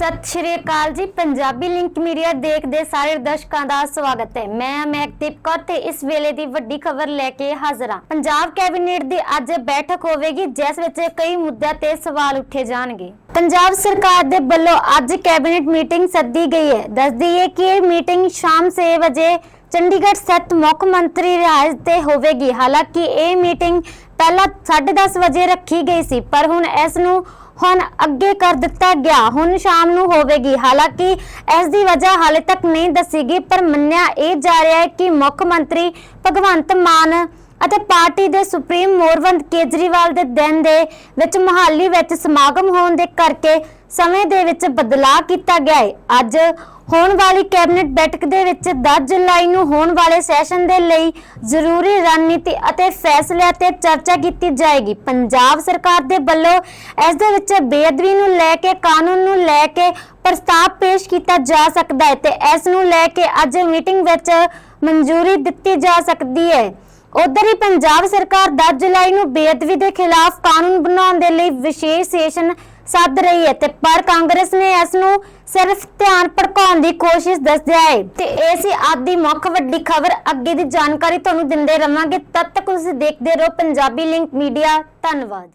ਸਤਿ ਸ਼੍ਰੀ ਅਕਾਲ ਜੀ। Punjabi link media ਦੇਖਦੇ ਸਾਰੇ ਦਰਸ਼ਕਾਂ ਦਾ ਸਵਾਗਤ ਹੈ। ਮੈਂ ਮਹਿਕਦੀਪ ਕੌਰ ਤੇ ਇਸ ਵੇਲੇ ਦੀ ਵੱਡੀ ਖਬਰ ਲੈ ਕੇ ਹਾਜ਼ਰ ਹਾਂ। ਪੰਜਾਬ ਕੈਬਨਿਟ ਦੀ ਅੱਜ ਬੈਠਕ ਹੋਵੇਗੀ, ਜਿਸ ਵਿੱਚ ਕਈ ਮੁੱਦਿਆਂ ਤੇ ਸਵਾਲ ਉੱਠੇ ਜਾਣਗੇ। ਪੰਜਾਬ ਸਰਕਾਰ ਦੇ ਵੱਲੋਂ ਅੱਜ ਕੈਬਨਿਟ ਮੀਟਿੰਗ ਸੱਦੀ ਗਈ ਹੈ। ਦੱਸ ਦਈਏ ਕਿ ਇਹ ਮੀਟਿੰਗ ਸ਼ਾਮ 6 ਵਜੇ ਚੰਡੀਗੜ੍ਹ ਸਥਿਤ ਮੁੱਖ ਮੰਤਰੀ ਰਿਹਾਇਸ਼ ਤੇ ਹੋਵੇਗੀ। ਹਾਲਾਂਕਿ ਇਹ ਮੀਟਿੰਗ ਪਹਿਲਾਂ 10:30 ਵਜੇ ਰੱਖੀ ਗਈ ਸੀ, ਪਰ ਹੁਣ ਇਸ ਨੂੰ ਹੁਣ ਅੱਗੇ ਕਰ ਦਿੱਤਾ ਗਿਆ। ਹੁਣ ਸ਼ਾਮ ਨੂੰ ਹੋਵੇਗੀ। ਹਾਲਾਂਕਿ ਇਸ ਦੀ ਵਜ੍ਹਾ ਹਾਲੇ ਤੱਕ ਨਹੀਂ ਦੱਸੀ ਗਈ, ਪਰ ਮੰਨਿਆ ਇਹ ਜਾ ਰਿਹਾ ਹੈ ਕਿ ਮੁੱਖ ਮੰਤਰੀ ਭਗਵੰਤ ਮਾਨ ਅਤੇ ਪਾਰਟੀ ਦੇ ਸੁਪਰੀਮ ਮੋਰਵੰਦ ਕੇਜਰੀਵਾਲ ਦੇ ਦਿਨ ਦੇ ਵਿੱਚ ਮੁਹਾਲੀ ਵਿੱਚ ਸਮਾਗਮ ਹੋਣ ਦੇ ਕਰਕੇ ਸਮੇਂ ਦੇ ਵਿੱਚ ਬਦਲਾਅ ਕੀਤਾ ਗਿਆ ਹੈ। ਅੱਜ ਹੋਣ ਵਾਲੀ ਕੈਬਨਿਟ ਬੈਠਕ ਦੇ ਵਿੱਚ 10 ਜੁਲਾਈ ਨੂੰ ਹੋਣ ਵਾਲੇ ਸੈਸ਼ਨ ਦੇ ਲਈ ਜ਼ਰੂਰੀ ਰਣਨੀਤੀ ਅਤੇ ਫੈਸਲਿਆਂ ਤੇ ਚਰਚਾ ਕੀਤੀ ਜਾਏਗੀ। ਪੰਜਾਬ ਸਰਕਾਰ ਦੇ ਵੱਲੋਂ ਇਸ ਦੇ ਵਿੱਚ ਬੇਅਦਬੀ ਨੂੰ ਲੈ ਕੇ, ਕਾਨੂੰਨ ਨੂੰ ਲੈ ਕੇ ਪ੍ਰਸਤਾਵ ਪੇਸ਼ ਕੀਤਾ ਜਾ ਸਕਦਾ ਹੈ ਤੇ ਇਸ ਨੂੰ ਲੈ ਕੇ ਅੱਜ ਮੀਟਿੰਗ ਵਿੱਚ ਮਨਜ਼ੂਰੀ ਦਿੱਤੀ ਜਾ ਸਕਦੀ ਹੈ। ਉਧਰ ਹੀ ਪੰਜਾਬ ਸਰਕਾਰ 10 ਜੁਲਾਈ ਨੂੰ ਬੇਅਦਬੀ ਦੇ ਖਿਲਾਫ ਕਾਨੂੰਨ ਬਣਾਉਣ ਦੇ ਲਈ ਵਿਸ਼ੇਸ਼ ਸੈਸ਼ਨ ਸੱਦ ਰਹੀ ਹੈ ਤੇ ਪਰ ਕਾਂਗਰਸ ਨੇ ਇਸ ਨੂੰ ਸਿਰਫ ਧਿਆਨ ਭੜਕਾਉਣ ਦੀ ਕੋਸ਼ਿਸ਼ ਦੱਸਿਆ ਹੈ ਤੇ ਇਹ ਸੀ ਅੱਜ ਦੀ ਮੁੱਖ ਵੱਡੀ ਖਬਰ। ਅੱਗੇ ਦੀ ਜਾਣਕਾਰੀ ਤੁਹਾਨੂੰ ਦਿੰਦੇ ਰਵਾਂਗੇ। ਤਦ ਤੱਕ ਤੁਸੀਂ ਦੇਖਦੇ ਰਹੋ ਪੰਜਾਬੀ ਲਿੰਕ ਮੀਡੀਆ। ਧੰਨਵਾਦ।